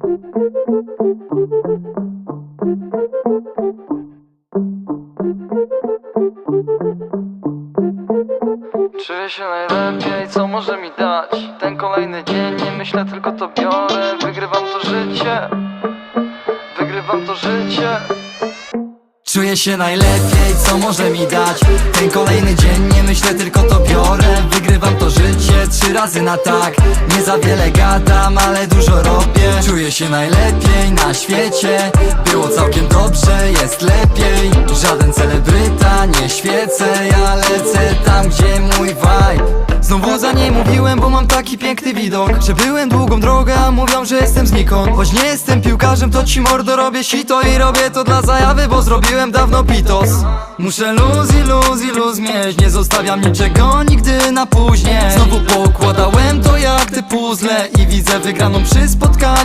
Czuję się najlepiej, co może mi dać Ten kolejny dzień, nie myślę, tylko to biorę. Wygrywam to życie. Wygrywam to życie. Czuję się najlepiej, co może mi dać Ten kolejny dzień, nie myślę, tylko to biorę razy na tak Nie za wiele gadam, ale dużo robię. Czuję się najlepiej na świecie. Było całkiem dobrze, jest lepiej. Żaden celebryta, nie świecę Ja lecę tam, gdzie mój vibe. Znowu za nie mówiłem, bo mam taki piękny widok. Że byłem długą drogę, a mówią, że jestem znikąd. Choć nie jestem piłkarzem, to ci mordo robię sito I robię to dla zajawy, bo zrobiłem dawno pitos. Muszę luz i luz i luz mieć Nie zostawiam niczego nigdy na później puzzle I widzę wygraną przy spotkaniu